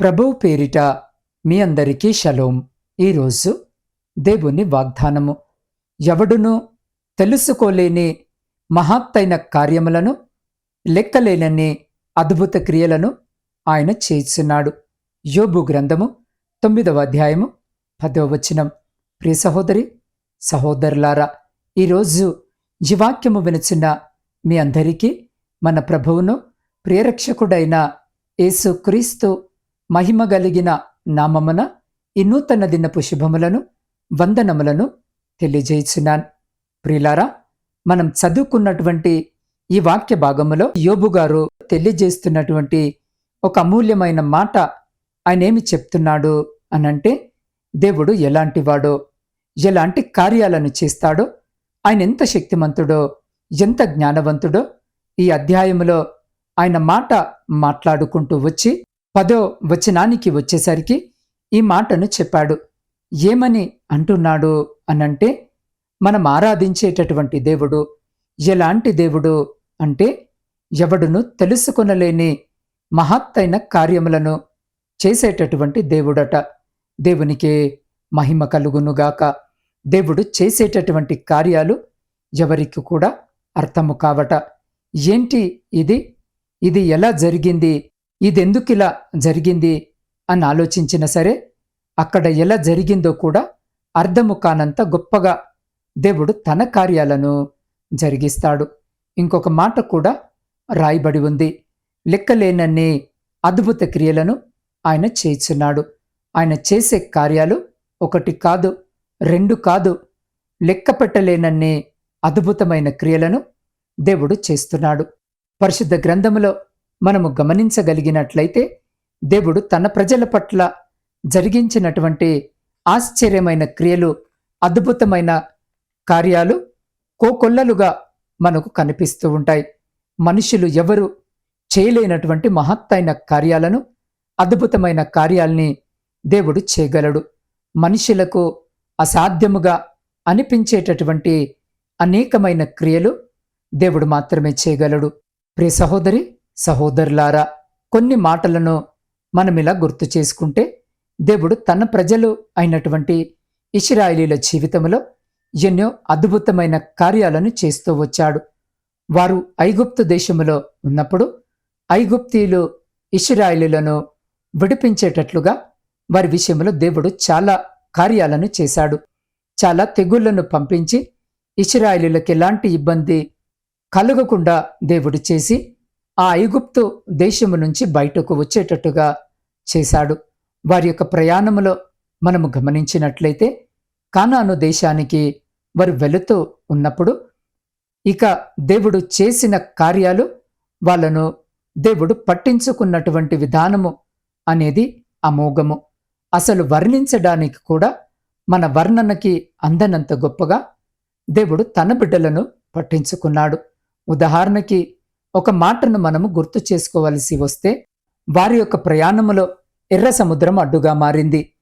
ప్రభువు పేరిట మీ అందరికీ షలోం. ఈరోజు దేవుని వాగ్దానము. ఎవడునూ తెలుసుకోలేని మహత్తైన కార్యములను లెక్కలేనన్ని అద్భుత క్రియలను ఆయన చేస్తున్నాడు యోబు గ్రంథము తొమ్మిదవ అధ్యాయము పదవ వచనం. ప్రియ సహోదరి సహోదరులారా ఈరోజు ఈ వాక్యము వినుచున్న మీ అందరికీ మన ప్రభువును ప్రియరక్షకుడైన యేసుక్రీస్తు క్రీస్తు మహిమ కలిగిన నామమున ఈ నూతన దినపు శుభములను వందనములను తెలియజేయుచున్నాను. ప్రిలారా మనం చదువుకున్నటువంటి ఈ వాక్య భాగములో యోబు గారు తెలియజేస్తున్నటువంటి ఒక అమూల్యమైన మాట ఆయన ఏమి చెప్తున్నాడు అనంటే దేవుడు ఎలాంటివాడో ఎలాంటి కార్యాలను చేస్తాడో ఆయన ఎంత శక్తిమంతుడో ఎంత జ్ఞానవంతుడో ఈ అధ్యాయములో ఆయన మాట మాట్లాడుకుంటూ వచ్చి పదో వచనానికి వచ్చేసరికి ఈ మాటను చెప్పాడు. ఏమని అంటున్నాడు అనంటే మనం ఆరాధించేటటువంటి దేవుడు ఎలాంటి దేవుడు అంటే ఎవడును తెలుసుకొనలేని మహత్తైన కార్యములను చేసేటటువంటి దేవుడట. దేవునికే మహిమ కలుగునుగాక దేవుడు చేసేటటువంటి కార్యాలు ఎవరికి కూడా అర్థము కావట. ఏంటి ఇది? ఇది ఎలా జరిగింది? ఇదెందుకు ఇలా జరిగింది అని ఆలోచించినా సరే అక్కడ ఎలా జరిగిందో కూడా అర్థము కానంత గొప్పగా దేవుడు తన కార్యాలను జరిగిస్తాడు. ఇంకొక మాట కూడా రాయబడి ఉంది. లెక్కలేనన్ని అద్భుత క్రియలను ఆయన చేస్తున్నాడు. ఆయన చేసే కార్యాలు ఒకటి కాదు రెండు కాదు లెక్క పెట్టలేనన్ని అద్భుతమైన క్రియలను దేవుడు చేస్తున్నాడు. పరిశుద్ధ గ్రంథములో మనము గమనించగలిగినట్లయితే దేవుడు తన ప్రజల పట్ల జరిగించినటువంటి ఆశ్చర్యమైన క్రియలు అద్భుతమైన కార్యాలు కోకొల్లలుగా మనకు కనిపిస్తూ ఉంటాయి. మనుషులు ఎవరు చేయలేనటువంటి మహత్తైన కార్యాలను అద్భుతమైన కార్యాల్ని దేవుడు చేయగలడు. మనుషులకు అసాధ్యముగా అనిపించేటటువంటి అనేకమైన క్రియలు దేవుడు మాత్రమే చేయగలడు. ప్రియ సహోదరి సహోదరులారా కొన్ని మాటలను మనమిలా గుర్తు చేసుకుంటే దేవుడు తన ప్రజలు అయినటువంటి ఇస్రాయిలీల జీవితంలో ఎన్నో అద్భుతమైన కార్యాలను చేస్తూ వచ్చాడు. వారు ఐగుప్తు దేశంలో ఉన్నప్పుడు ఐగుప్తీయులు ఇస్రాయిలీలను విడిపించేటట్లుగా వారి విషయంలో దేవుడు చాలా కార్యాలను చేశాడు. చాలా తెగుళ్ళను పంపించి ఇస్రాయిలీలకు ఎలాంటి ఇబ్బంది కలగకుండా దేవుడు చేసి ఆ ఐగుప్తు దేశము నుంచి బయటకు వచ్చేటట్టుగా చేశాడు. వారి యొక్క ప్రయాణములో మనము గమనించినట్లయితే కానాను దేశానికి వారు వెళుతూ ఉన్నప్పుడు ఇక దేవుడు చేసిన కార్యాలు వాళ్ళను దేవుడు పట్టించుకున్నటువంటి విధానము అనేది అమోఘము. అసలు వర్ణించడానికి కూడా మన వర్ణనకి అందనంత గొప్పగా దేవుడు తన బిడ్డలను పట్టించుకున్నాడు. ఉదాహరణకి ఒక మాటను మనము గుర్తు చేసుకోవలసి వస్తే వారి యొక్క ప్రయాణములో ఎర్ర సముద్రం అడ్డుగా మారింది.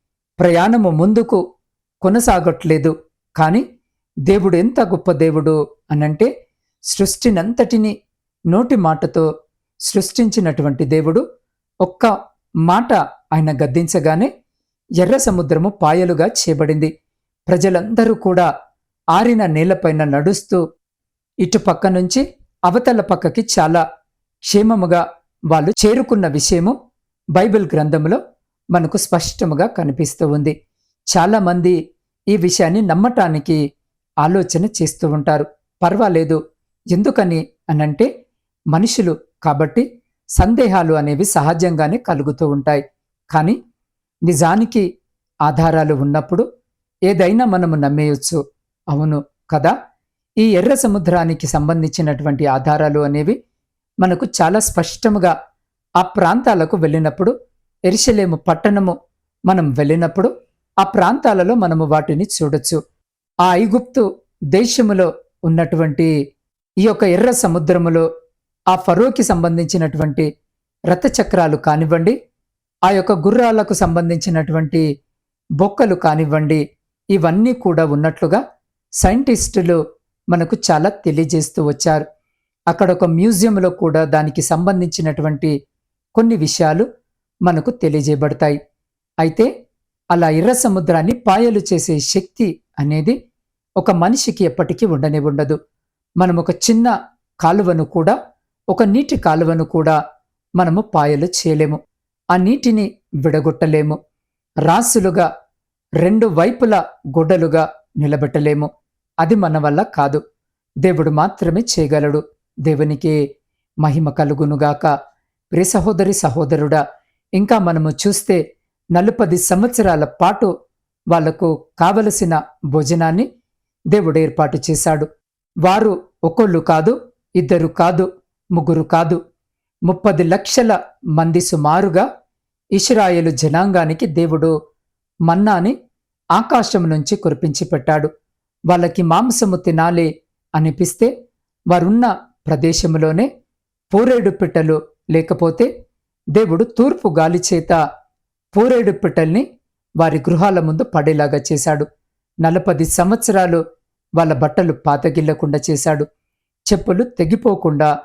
ప్రయాణము ముందుకు కొనసాగట్లేదు. కానీ దేవుడు ఎంత గొప్ప దేవుడు అనంటే సృష్టినంతటిని నోటి మాటతో సృష్టించినటువంటి దేవుడు ఒక్క మాట ఆయన గద్దించగానే ఎర్ర సముద్రము పాయలుగా చేయబడింది ప్రజలందరూ కూడా ఆరిన నేలపైన నడుస్తూ ఇటు పక్క నుంచి అవతల పక్కకి చాలా క్షేమముగా వాళ్ళు చేరుకున్న విషయము బైబిల్ గ్రంథంలో మనకు స్పష్టముగా కనిపిస్తూ ఉంది. చాలామంది ఈ విషయాన్ని నమ్మటానికి ఆలోచన చేస్తూ ఉంటారు. పర్వాలేదు. ఎందుకని అనంటే మనుషులు కాబట్టి సందేహాలు అనేవి సహజంగానే కలుగుతూ ఉంటాయి. కానీ నిజానికి ఆధారాలు ఉన్నప్పుడు ఏదైనా మనము నమ్మేయచ్చు. అవును కదా? ఈ ఎర్ర సముద్రానికి సంబంధించినటువంటి ఆధారాలు అనేవి మనకు చాలా స్పష్టముగా ఆ ప్రాంతాలకు వెళ్ళినప్పుడు ఎరిశలేము పట్టణము మనం వెళ్ళినప్పుడు ఆ ప్రాంతాలలో మనము వాటిని చూడొచ్చు. ఆ ఐగుప్తు దేశములో ఉన్నటువంటి ఈ యొక్క ఎర్ర సముద్రములో ఆ ఫరోకి సంబంధించినటువంటి రథచక్రాలు కానివ్వండి ఆ యొక్క గుర్రాలకు సంబంధించినటువంటి బొక్కలు కానివ్వండి ఇవన్నీ కూడా ఉన్నట్లుగా సైంటిస్టులు మనకు చాలా తెలియజేస్తూ వచ్చారు. అక్కడ ఒక మ్యూజియంలో కూడా దానికి సంబంధించినటువంటి కొన్ని విషయాలు మనకు తెలియజేయబడతాయి. అయితే అలా ఎర్ర సముద్రాన్ని పాయలు చేసే శక్తి అనేది ఒక మనిషికి ఎప్పటికీ ఉండనే ఉండదు. మనం ఒక చిన్న కాలువను కూడా ఒక నీటి కాలువను కూడా మనము పాయలు చేయలేము. ఆ నీటిని విడగొట్టలేము. రాసులుగా రెండు వైపుల గొడ్డలుగా నిలబెట్టలేము. అది మన వల్ల కాదు. దేవుడు మాత్రమే చేయగలడు. దేవునికి మహిమ కలుగునుగాక. ప్రి సహోదరి సహోదరుడా ఇంకా మనము చూస్తే నలుపది సంవత్సరాల పాటు వాళ్ళకు కావలసిన భోజనాన్ని దేవుడు ఏర్పాటు చేశాడు. వారు ఒకళ్ళు కాదు ఇద్దరు కాదు ముగ్గురు కాదు. ముప్పది లక్షల మంది సుమారుగా ఇస్రాయేలు జనాంగానికి దేవుడు మన్నాని ఆకాశం నుంచి కురిపించి పెట్టాడు. వాళ్ళకి మాంసము తినాలి అనిపిస్తే వారున్న ప్రదేశంలోనే పూరేడు పిట్టలు లేకపోతే దేవుడు తూర్పు గాలి చేత పూరేడు పిట్టల్ని వారి గృహాల ముందు పడేలాగా చేశాడు. నలపది సంవత్సరాలు వాళ్ళ బట్టలు పాతగిల్లకుండా చేశాడు. చెప్పులు తెగిపోకుండా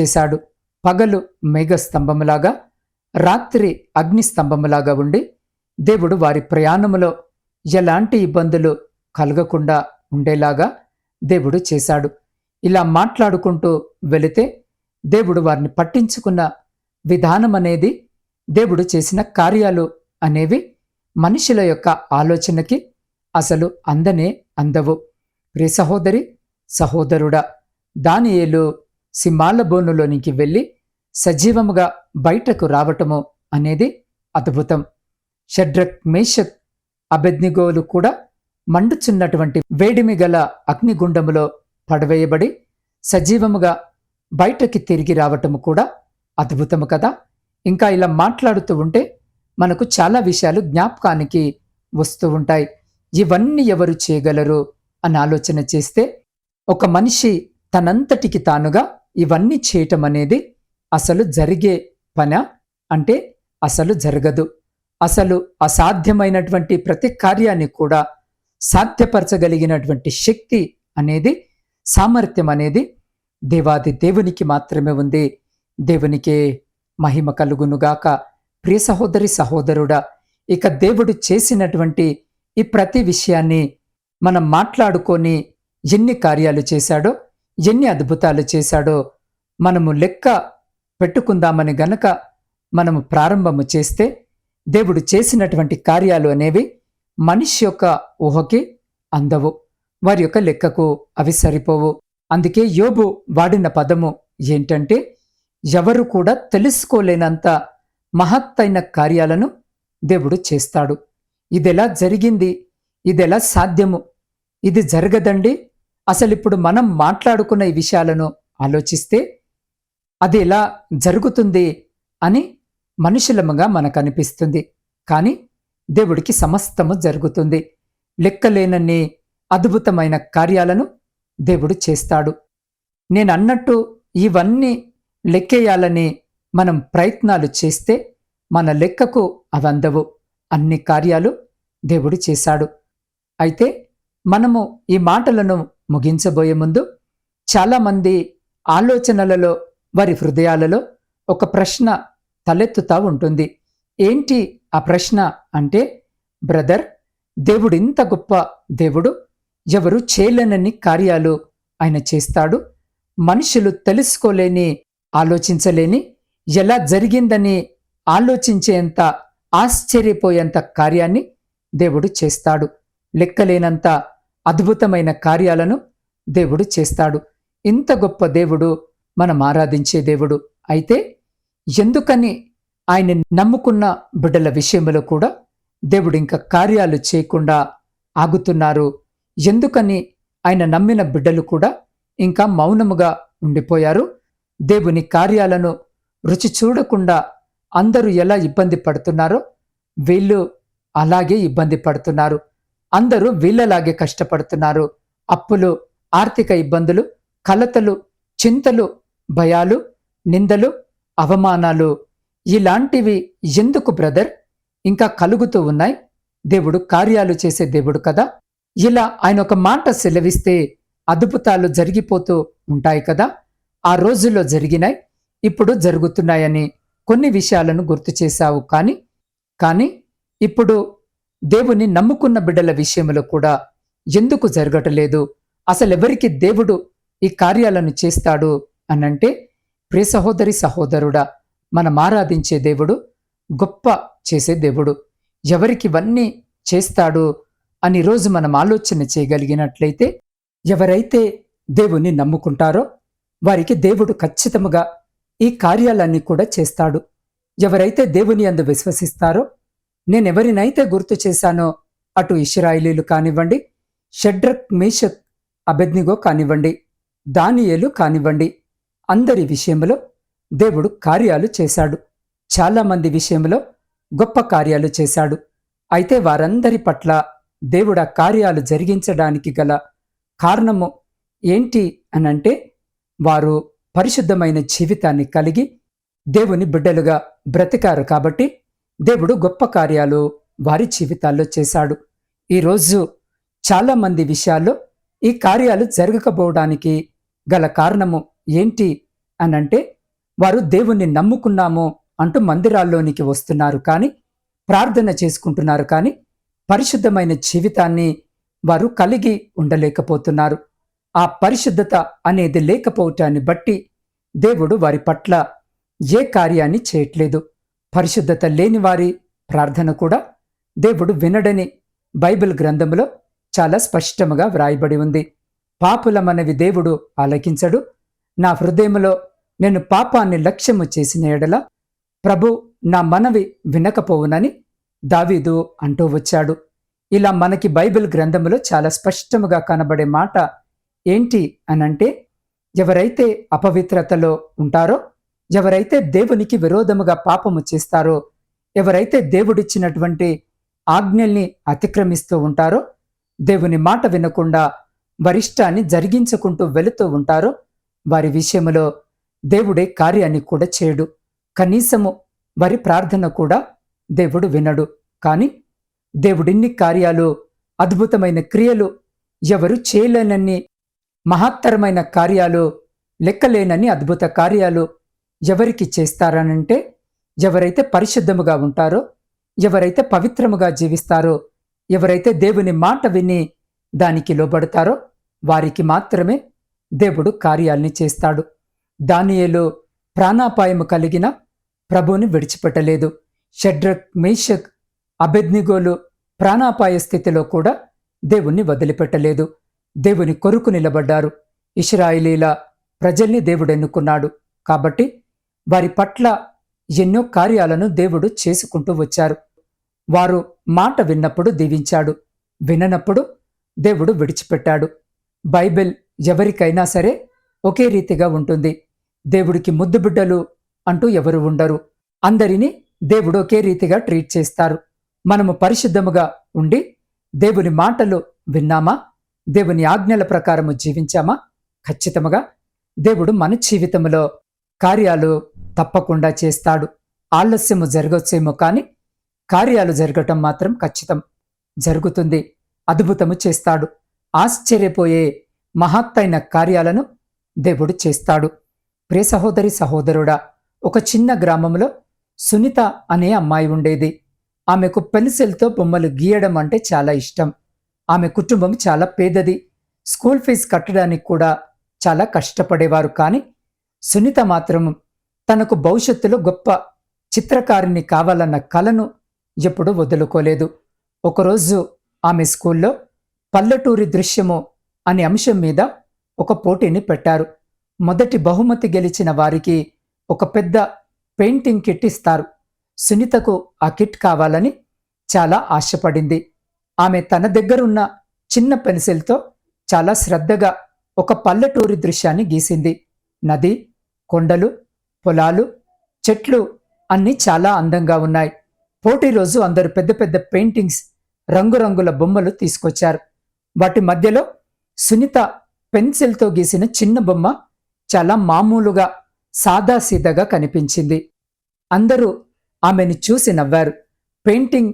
చేశాడు. పగలు మేఘస్తంభములాగా రాత్రి అగ్నిస్తంభములాగా ఉండి దేవుడు వారి ప్రయాణములో ఎలాంటి ఇబ్బందులు కలగకుండా ఉండేలాగా దేవుడు చేశాడు. ఇలా మాట్లాడుకుంటూ వెళితే దేవుడు వారిని పట్టించుకున్న విధానం అనేది దేవుడు చేసిన కార్యాలు అనేవి మనుషుల యొక్క ఆలోచనకి అసలు అందనే అందవు. ప్రి సహోదరి సహోదరుడా దానియేలు సింహాలబోనులోనికి వెళ్ళి సజీవముగా బయటకు రావటము అనేది అద్భుతం. షడ్రక్ మేషక్ అబెద్నిగోలు కూడా మండుచున్నటువంటి వేడిమి గల అగ్నిగుండములో పడవేయబడి సజీవముగా బయటకి తిరిగి రావటము కూడా అద్భుతము కదా. ఇంకా ఇలా మాట్లాడుతూ ఉంటే మనకు చాలా విషయాలు జ్ఞాపకానికి వస్తూ ఉంటాయి. ఇవన్నీ ఎవరు చేయగలరు అని ఆలోచన చేస్తే ఒక మనిషి తనంతటికి తానుగా ఇవన్నీ చేయటం అనేది అసలు జరిగే పన? అంటే అసలు జరగదు. అసలు అసాధ్యమైనటువంటి ప్రతి కార్యాన్ని కూడా సాధ్యపరచగలిగినటువంటి శక్తి అనేది సామర్థ్యం అనేది దేవాది దేవునికి మాత్రమే ఉంది. దేవునికే మహిమ కలుగునుగాక. ప్రియ సహోదరి సహోదరుడా ఇక దేవుడు చేసినటువంటి ఈ ప్రతి విషయాన్ని మనం మాట్లాడుకొని ఎన్ని కార్యాలు చేశాడో ఎన్ని అద్భుతాలు చేశాడో మనము లెక్క పెట్టుకుందామని గనక మనము ప్రారంభము చేస్తే దేవుడు చేసినటువంటి కార్యాలు అనేవి మనిషి యొక్క ఊహకి అందవు వారి యొక్క లెక్కకు అవి సరిపోవు. అందుకే యోబు వాడిన పదము ఏంటంటే ఎవరు కూడా తెలుసుకోలేనంత మహత్తైన కార్యాలను దేవుడు చేస్తాడు. ఇదెలా జరిగింది? ఇదెలా సాధ్యము? ఇది జరగదండి? అసలు ఇప్పుడు మనం మాట్లాడుకున్న ఈ విషయాలను ఆలోచిస్తే అది ఎలా జరుగుతుంది అని మనుషులముగా మనకు అనిపిస్తుంది. కానీ దేవుడికి సమస్తము జరుగుతుంది. లెక్కలేనన్ని అద్భుతమైన కార్యాలను దేవుడు చేస్తాడు. నేను అన్నట్టు ఇవన్నీ లెక్కేయాలని మనం ప్రయత్నాలు చేస్తే మన లెక్కకు అవందవు. అన్ని కార్యాలు దేవుడు చేశాడు. అయితే మనము ఈ మాటలను ముగించబోయే ముందు చాలామంది ఆలోచనలలో వారి హృదయాలలో ఒక ప్రశ్న తలెత్తుతా ఉంటుంది. ఏంటి ఆ ప్రశ్న అంటే బ్రదర్ దేవుడు ఇంత గొప్ప దేవుడు ఎవరు చేయలేనన్ని కార్యాలు ఆయన చేస్తాడు. మనుషులు తెలుసుకోలేని ఆలోచించలేని ఎలా జరిగిందని ఆలోచించేంత ఆశ్చర్యపోయేంత కార్యాన్ని దేవుడు చేస్తాడు. లెక్కలేనంత అద్భుతమైన కార్యాలను దేవుడు చేస్తాడు. ఇంత గొప్ప దేవుడు మనం ఆరాధించే దేవుడు అయితే ఎందుకని ఆయన నమ్ముకున్న బిడ్డల విషయంలో కూడా దేవుడు ఇంకా కార్యాలు చేయకుండా ఆగుతున్నారు. ఎందుకని ఆయన నమ్మిన బిడ్డలు కూడా ఇంకా మౌనముగా ఉండిపోయారు. దేవుని కార్యాలను రుచి చూడకుండా అందరూ ఎలా ఇబ్బంది పడుతున్నారో వీళ్ళు అలాగే ఇబ్బంది పడుతున్నారు. అందరూ వీళ్ళలాగే కష్టపడుతున్నారు. అప్పులు ఆర్థిక ఇబ్బందులు కలతలు చింతలు భయాలు నిందలు అవమానాలు ఇలాంటివి ఎందుకు బ్రదర్? ఇంకా కలుగుతూ ఉన్నాయి. దేవుడు కార్యాలు చేసే దేవుడు కదా. ఇలా ఆయన ఒక మాట సెలవిస్తే అద్భుతాలు జరిగిపోతూ ఉంటాయి కదా. ఆ రోజుల్లో జరిగినాయి. ఇప్పుడు జరుగుతున్నాయని కొన్ని విషయాలను గుర్తు చేశావు కానీ కానీ ఇప్పుడు దేవుని నమ్ముకున్న బిడ్డల విషయంలో కూడా ఎందుకు జరగటలేదు? అసలెవరికి దేవుడు ఈ కార్యాలను చేస్తాడు అనంటే ప్రియ సహోదరి సహోదరుడా మనం ఆరాధించే దేవుడు గొప్ప చేసే దేవుడు. ఎవరికి ఇవన్నీ చేస్తాడు అని రోజు మనం ఆలోచన చేయగలిగినట్లయితే ఎవరైతే దేవుని నమ్ముకుంటారో వారికి దేవుడు ఖచ్చితముగా ఈ కార్యాలన్నీ కూడా చేస్తాడు. ఎవరైతే దేవుని అందు విశ్వసిస్తారో నేనెవరినైతే గుర్తు చేశానో అటు ఇష్రాయిలీలు కానివ్వండి షడ్రక్ మేషక్ అబెద్నిగో కానివ్వండి దానియేలు కానివ్వండి అందరి విషయంలో దేవుడు కార్యాలు చేశాడు. చాలామంది విషయంలో గొప్ప కార్యాలు చేశాడు. అయితే వారందరి పట్ల దేవుడు ఆ కార్యాలు జరిగించడానికి గల కారణము ఏంటి అనంటే వారు పరిశుద్ధమైన జీవితాన్ని కలిగి దేవుని బిడ్డలుగా బ్రతికారు కాబట్టి దేవుడు గొప్ప కార్యాలు వారి జీవితాల్లో చేశాడు. ఈరోజు చాలామంది విషయాల్లో ఈ కార్యాలు జరగకపోవడానికి గల కారణము ఏంటి అనంటే వారు దేవుణ్ణి నమ్ముకున్నాము అంటూ మందిరాల్లోనికి వస్తున్నారు కానీ ప్రార్థన చేసుకుంటున్నారు కానీ పరిశుద్ధమైన జీవితాన్ని వారు కలిగి ఉండలేకపోతున్నారు. ఆ పరిశుద్ధత అనేది లేకపోవటాన్ని బట్టి దేవుడు వారి పట్ల ఏ కార్యాన్ని చేయట్లేదు. పరిశుద్ధత లేని వారి ప్రార్థన కూడా దేవుడు వినడని బైబిల్ గ్రంథంలో చాలా స్పష్టముగా వ్రాయబడి ఉంది. పాపులమనవి దేవుడు ఆలకించడు. నా హృదయంలో నేను పాపాన్ని లక్ష్యము చేసిన ఎడల ప్రభు నా మనవి వినకపోవునని దావీదు అంటూ వచ్చాడు. ఇలా మనకి బైబిల్ గ్రంథంలో చాలా స్పష్టముగా కనబడే మాట ఏంటి అనంటే ఎవరైతే అపవిత్రతలో ఉంటారో ఎవరైతే దేవునికి విరోధముగా పాపము చేస్తారో ఎవరైతే దేవుడిచ్చినటువంటి ఆజ్ఞల్ని అతిక్రమిస్తూ ఉంటారో దేవుని మాట వినకుండా వరిష్టాన్ని జరిగించుకుంటూ వెళుతూ ఉంటారో వారి విషయములో దేవుడే కార్యాన్ని కూడా చేయడు. కనీసము వారి ప్రార్థన కూడా దేవుడు వినడు. కాని దేవుడిన్ని కార్యాలు అద్భుతమైన క్రియలు ఎవరు చేయలేనన్ని మహత్తరమైన కార్యాలు లెక్కలేనని అద్భుత కార్యాలు ఎవరికి చేస్తారనంటే ఎవరైతే పరిశుద్ధముగా ఉంటారో ఎవరైతే పవిత్రముగా జీవిస్తారో ఎవరైతే దేవుని మాట విని దానికి లోబడతారో వారికి మాత్రమే దేవుడు కార్యాల్ని చేస్తాడు. దానియేలు ప్రాణాపాయము కలిగిన ప్రభువుని విడిచిపెట్టలేదు. షడ్రక్ మేషక్ అబెద్నిగోలు ప్రాణాపాయ స్థితిలో కూడా దేవుణ్ణి వదిలిపెట్టలేదు. దేవుని కొరకు నిలబడ్డారు. ఇష్రాయిలీల ప్రజల్ని దేవుడు ఎన్నుకున్నాడు కాబట్టి వారి పట్ల ఎన్నో కార్యాలను దేవుడు చేసుకుంటూ వచ్చారు. వారు మాట విన్నప్పుడు దీవించాడు. విననప్పుడు దేవుడు విడిచిపెట్టాడు. బైబిల్ ఎవరికైనా సరే ఒకే రీతిగా ఉంటుంది. దేవుడికి ముద్దు బిడ్డలు అంటూ ఎవరు ఉండరు. అందరినీ దేవుడు ఒకే రీతిగా ట్రీట్ చేస్తారు. మనము పరిశుద్ధముగా ఉండి దేవుని మాటలు విన్నామా? దేవుని ఆజ్ఞల ప్రకారము జీవించామా? ఖచ్చితముగా దేవుడు మన జీవితంలో కార్యాలు తప్పకుండా చేస్తాడు. ఆలస్యము జరగచ్చేమో కానీ కార్యాలు జరగటం మాత్రం ఖచ్చితం. జరుగుతుంది. అద్భుతము చేస్తాడు. ఆశ్చర్యపోయే మహత్తైన కార్యాలను దేవుడు చేస్తాడు. ప్రే సహోదరి సహోదరుడా ఒక చిన్న గ్రామంలో సునీత అనే అమ్మాయి ఉండేది. ఆమెకు పెన్సిల్తో బొమ్మలు గీయడం అంటే చాలా ఇష్టం. ఆమె కుటుంబం చాలా పేదది. స్కూల్ ఫీజు కట్టడానికి కూడా చాలా కష్టపడేవారు కానీ సునీత మాత్రం తనకు భవిష్యత్తులో గొప్ప చిత్రకారిణి కావాలన్న కలను ఎప్పుడూ వదులుకోలేదు. ఒకరోజు ఆమె స్కూల్లో పల్లెటూరి దృశ్యము అనే అంశం మీద ఒక పోటీని పెట్టారు. మొదటి బహుమతి గెలిచిన వారికి ఒక పెద్ద పెయింటింగ్ కిట్ ఇస్తారు. సునీతకు ఆ కిట్ కావాలని చాలా ఆశపడింది. ఆమె తన దగ్గరున్న చిన్న పెన్సిల్తో చాలా శ్రద్ధగా ఒక పల్లెటూరి దృశ్యాన్ని గీసింది. నది కొండలు పొలాలు చెట్లు అన్నీ చాలా అందంగా ఉన్నాయి. పోటీ రోజు అందరు పెద్ద పెద్ద పెయింటింగ్స్ రంగురంగుల బొమ్మలు తీసుకొచ్చారు. వాటి మధ్యలో సునీత పెన్సిల్తో గీసిన చిన్న బొమ్మ చాలా మామూలుగా సాదాసీదాగా కనిపించింది. అందరూ ఆమెను చూసి నవ్వారు. పెయింటింగ్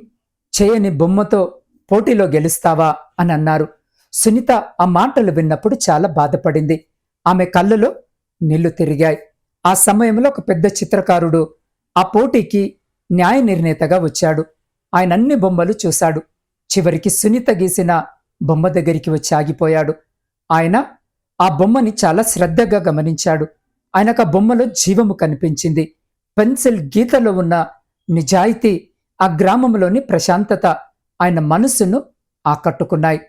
చేయని బొమ్మతో పోటీలో గెలుస్తావా? అని అన్నారు. సునీత ఆ మాటలు విన్నప్పుడు చాలా బాధపడింది. ఆమె కళ్ళలో నీళ్ళు తిరిగాయి. ఆ సమయంలో ఒక పెద్ద చిత్రకారుడు ఆ పోటీకి న్యాయ నిర్ణేతగా వచ్చాడు. ఆయన అన్ని బొమ్మలు చూశాడు. చివరికి సునీత గీసిన బొమ్మ దగ్గరికి వచ్చి ఆగిపోయాడు. ఆయన ఆ బొమ్మని చాలా శ్రద్ధగా గమనించాడు. ఆయనకు ఆ బొమ్మలో జీవము కనిపించింది. పెన్సిల్ గీతలో ఉన్న నిజాయితీ ఆ గ్రామంలోని ప్రశాంతత ఆయన మనస్సును ఆకట్టుకున్నాయి.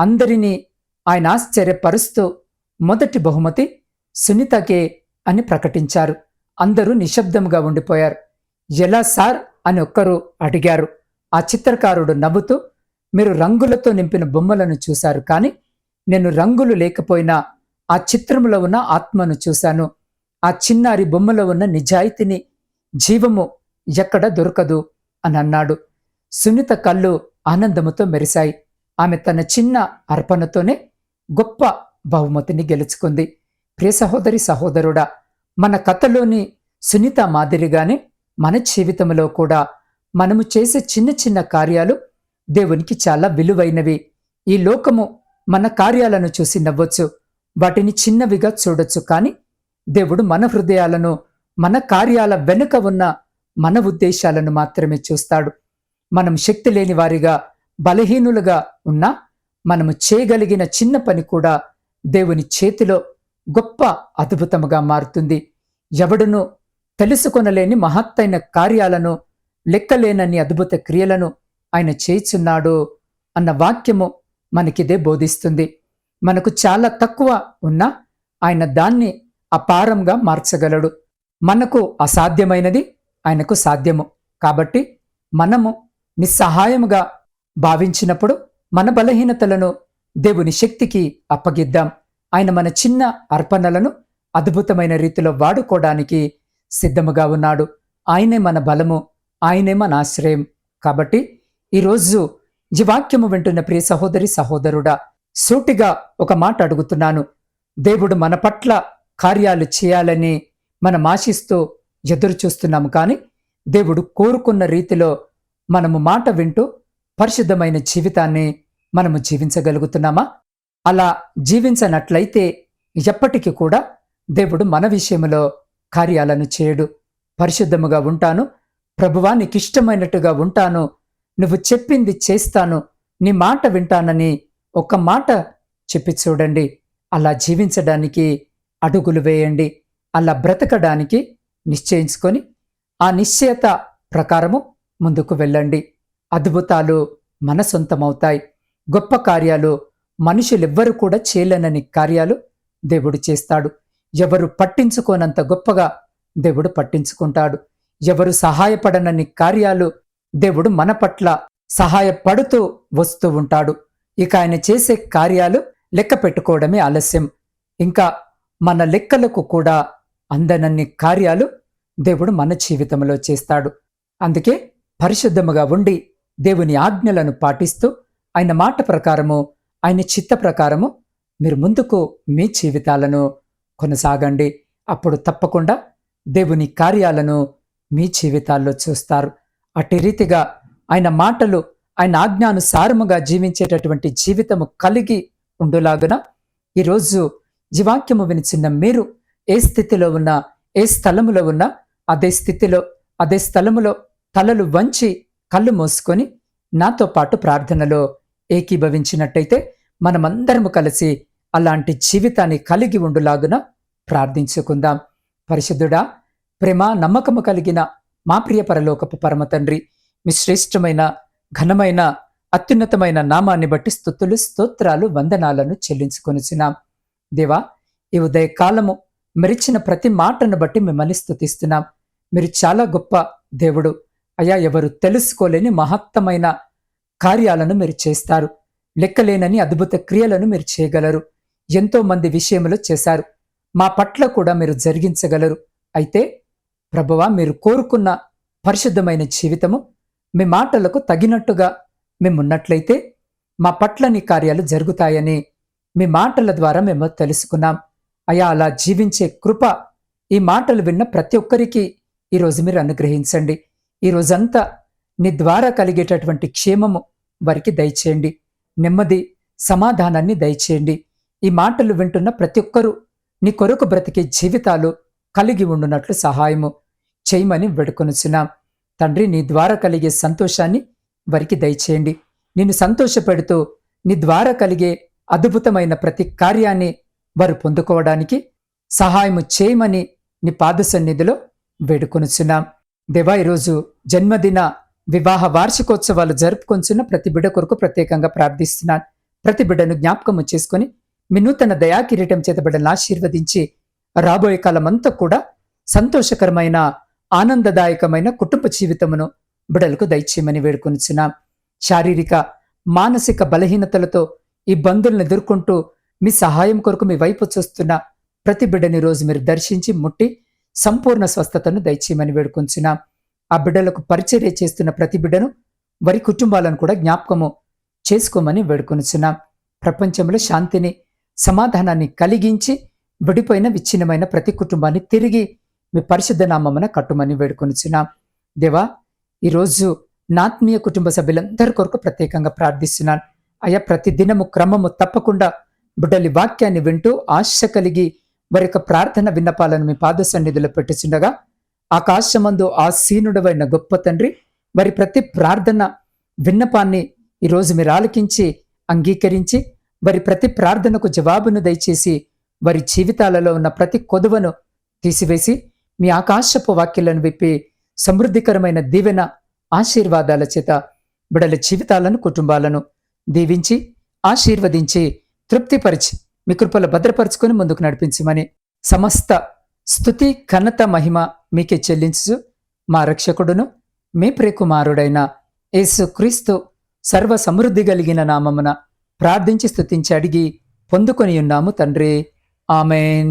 అందరినీ ఆయన ఆశ్చర్యపరుస్తూ మొదటి బహుమతి సునీతకే అని ప్రకటించారు. అందరూ నిశ్శబ్దంగా ఉండిపోయారు. ఎలా సార్ అని ఒక్కరు అడిగారు. ఆ చిత్రకారుడు నవ్వుతూ మీరు రంగులతో నింపిన బొమ్మలను చూశారు కానీ నేను రంగులు లేకపోయినా ఆ చిత్రంలో ఉన్న ఆత్మను చూశాను. ఆ చిన్నారి బొమ్మలో ఉన్న నిజాయితీని జీవము ఎక్కడ దొరకదు అని అన్నాడు. సునీత కళ్ళు ఆనందముతో మెరిశాయి. ఆమె తన చిన్న అర్పణతోనే గొప్ప బహుమతిని గెలుచుకుంది. ప్రియ సహోదరి సహోదరుడా మన కథలోని సునీత మాదిరిగానే మన జీవితంలో కూడా మనము చేసే చిన్న చిన్న కార్యాలు దేవునికి చాలా విలువైనవి. ఈ లోకము మన కార్యాలను చూసి నవ్వొచ్చు. వాటిని చిన్నవిగా చూడొచ్చు కానీ దేవుడు మన హృదయాలను మన కార్యాల వెనుక ఉన్న మన ఉద్దేశాలను మాత్రమే చూస్తాడు. మనం శక్తి లేని వారిగా బలహీనులుగా ఉన్నా మనము చేయగలిగిన చిన్న పని కూడా దేవుని చేతిలో గొప్ప అద్భుతముగా మారుతుంది. ఎవడును తెలుసుకొనలేని మహత్తైన కార్యాలను లెక్కలేనని అద్భుత క్రియలను ఆయన చేయుచున్నాడు అన్న వాక్యము మనకిదే బోధిస్తుంది. మనకు చాలా తక్కువ ఉన్నా ఆయన దాన్ని అపారంగా మార్చగలడు. మనకు అసాధ్యమైనది ఆయనకు సాధ్యము. కాబట్టి మనము నిస్సహాయముగా భావించినప్పుడు మన బలహీనతలను దేవుని శక్తికి అప్పగిద్దాం. ఆయన మన చిన్న అర్పణలను అద్భుతమైన రీతిలో వాడుకోవడానికి సిద్ధముగా ఉన్నాడు. ఆయనే మన బలము ఆయనే మన ఆశ్రయం. కాబట్టి ఈరోజు ఈ వాక్యము వింటున్న ప్రియ సహోదరి సహోదరుడా సూటిగా ఒక మాట అడుగుతున్నాను. దేవుడు మన పట్ల కార్యాలు చేయాలని మనం ఆశిస్తూ ఎదురు చూస్తున్నాము కానీ దేవుడు కోరుకున్న రీతిలో మనము మాట వింటూ పరిశుద్ధమైన జీవితాన్ని మనము జీవించగలుగుతున్నామా? అలా జీవించనట్లయితే ఎప్పటికీ కూడా దేవుడు మన విషయంలో కార్యాలను చేయడు. పరిశుద్ధముగా ఉంటాను ప్రభువానికి ఇష్టమైనట్టుగా ఉంటాను నువ్వు చెప్పింది చేస్తాను నీ మాట వింటానని ఒక మాట చెప్పి చూడండి. అలా జీవించడానికి అడుగులు వేయండి. అలా బ్రతకడానికి నిశ్చయించుకొని ఆ నిశ్చయత ప్రకారము ముందుకు వెళ్ళండి. అద్భుతాలు మన సొంతమవుతాయి. గొప్ప కార్యాలు మనుషులెవ్వరు కూడా చేయలేనని కార్యాలు దేవుడు చేస్తాడు. ఎవరు పట్టించుకోనంత గొప్పగా దేవుడు పట్టించుకుంటాడు. ఎవరు సహాయపడనని కార్యాలు దేవుడు మన పట్ల సహాయపడుతూ వస్తూ ఉంటాడు. ఇక ఆయన చేసే కార్యాలు లెక్క పెట్టుకోవడమే ఆలస్యం. ఇంకా మన లెక్కలకు కూడా అందనన్ని కార్యాలు దేవుడు మన జీవితంలో చేస్తాడు. అందుకే పరిశుద్ధముగా ఉండి దేవుని ఆజ్ఞలను పాటిస్తూ ఆయన మాట ప్రకారము ఆయన చిత్త ప్రకారము మీరు ముందుకు మీ జీవితాలను కొనసాగండి. అప్పుడు తప్పకుండా దేవుని కార్యాలను మీ జీవితాల్లో చూస్తారు. అట్టి రీతిగా ఆయన మాటలు ఆయన ఆజ్ఞానుసారముగా జీవించేటటువంటి జీవితము కలిగి ఉండులాగున ఈరోజు జీవాక్యము వినిచిన్న మీరు ఏ స్థితిలో ఉన్నా ఏ స్థలములో ఉన్నా అదే స్థితిలో అదే స్థలములో తలలు వంచి కళ్ళు మూసుకొని నాతో పాటు ప్రార్థనలో ఏకీభవించినట్టయితే మనమందరము కలిసి అలాంటి జీవితాన్ని కలిగి ఉండులాగున ప్రార్థించుకుందాం. పరిశుద్ధుడా ప్రేమ నమ్మకము కలిగిన మా ప్రియ పరలోకపు పరమ తండ్రి మీ శ్రేష్టమైన ఘనమైన అత్యున్నతమైన నామాన్ని బట్టి స్థుతులు స్తోత్రాలు వందనాలను చెల్లించుకొనిచున్నాం. దేవా ఈ ఉదయకాలము మెరిచిన ప్రతి మాటను బట్టి మిమ్మల్ని స్థుతిస్తున్నాం. మీరు చాలా గొప్ప దేవుడు. అయా ఎవరు తెలుసుకోలేని మహత్తమైన కార్యాలను మీరు చేస్తారు. లెక్కలేనని అద్భుత క్రియలను మీరు చేయగలరు. ఎంతో మంది విషయములు చేశారు. మా పట్ల కూడా మీరు జరిగించగలరు. అయితే ప్రభువా మీరు కోరుకున్న పరిశుద్ధమైన జీవితము మీ మాటలకు తగినట్టుగా మేమున్నట్లయితే మా పట్ల నీ కార్యాలు జరుగుతాయని మీ మాటల ద్వారా మేము తెలుసుకున్నాం. అయా అలా జీవించే కృప ఈ మాటలు విన్న ప్రతి ఒక్కరికి ఈరోజు మీరు అనుగ్రహించండి. ఈ రోజంతా నీ ద్వారా కలిగేటటువంటి క్షేమము వారికి దయచేయండి. నెమ్మది సమాధానాన్ని దయచేయండి. ఈ మాటలు వింటున్న ప్రతి ఒక్కరూ నీ కొరకు బ్రతికే జీవితాలు కలిగి ఉండునట్లు సహాయము చేయమని వేడుకొనుచున్నాం. తండ్రి నీ ద్వారా కలిగే సంతోషాన్ని వారికి దయచేయండి. నిన్ను సంతోషపెడుతూ నీ ద్వారా కలిగే అద్భుతమైన ప్రతి కార్యాన్ని వారు పొందుకోవడానికి సహాయము చేయమని నీ పాద సన్నిధిలో వేడుకొనుచున్నాం. దేవా ఈరోజు జన్మదిన వివాహ వార్షికోత్సవాలు జరుపుకొంచున్న ప్రతి బిడ్డ కొరకు ప్రత్యేకంగా ప్రార్థిస్తున్నాను. ప్రతి బిడ్డను జ్ఞాపకము చేసుకుని మీ నూతన దయా కిరీటం చేత బిడ్డలను ఆశీర్వదించి రాబోయే కాలమంతా కూడా సంతోషకరమైన ఆనందదాయకమైన కుటుంబ జీవితమును బిడలకు దయచేయమని వేడుకొనిచ్చిన శారీరక మానసిక బలహీనతలతో ఇబ్బందులను ఎదుర్కొంటూ మీ సహాయం కొరకు మీ వైపు చూస్తున్న ప్రతి బిడ్డని రోజు మీరు దర్శించి ముట్టి సంపూర్ణ స్వస్థతను దయచేయమని వేడుకొంచిన ఆ బిడ్డలకు పరిచర్య చేస్తున్న ప్రతి బిడ్డను వారి కుటుంబాలను కూడా జ్ఞాపకము చేసుకోమని వేడుకొనిచున్నాం. ప్రపంచంలో శాంతిని సమాధానాన్ని కలిగించి విడిపోయిన విచ్ఛిన్నమైన ప్రతి కుటుంబాన్ని తిరిగి మీ పరిశుద్ధ నామమున కట్టుమని వేడుకొనిచున్నాం. దేవా ఈరోజు నాత్మీయ కుటుంబ సభ్యులందరి కొరకు ప్రత్యేకంగా ప్రార్థిస్తున్నాను. అయ్యా ప్రతి దినము క్రమము తప్పకుండా బిడ్డలి వాక్యాన్ని వింటూ ఆశ కలిగి వారి యొక్క ప్రార్థన విన్నపాలను మీ పాద సన్నిధిలో పెట్టుచుండగా ఆకాశమందు ఆసీనుడవైన గొప్ప తండ్రి వారి ప్రతి ప్రార్థన విన్నపాన్ని ఈరోజు మీరు ఆలకించి అంగీకరించి వారి ప్రతి ప్రార్థనకు జవాబును దయచేసి వారి జీవితాలలో ఉన్న ప్రతి కొదువను తీసివేసి మీ ఆకాశపు వాక్యలను విప్పి సమృద్ధికరమైన దీవెన ఆశీర్వాదాల చేత బిడల జీవితాలను కుటుంబాలను దీవించి ఆశీర్వదించి తృప్తిపరిచి మీ కృపలు భద్రపరుచుకొని ముందుకు నడిపించమని సమస్త స్థుతి ఘనత మహిమ మీకే చెల్లించు మా రక్షకుడును మీ ప్రియకుమారుడైన యేసు క్రీస్తు సర్వ సమృద్ధి కలిగిన నామమున ప్రార్థించి స్థుతించి అడిగి పొందుకొని ఉన్నాము తండ్రి. ఆమెన్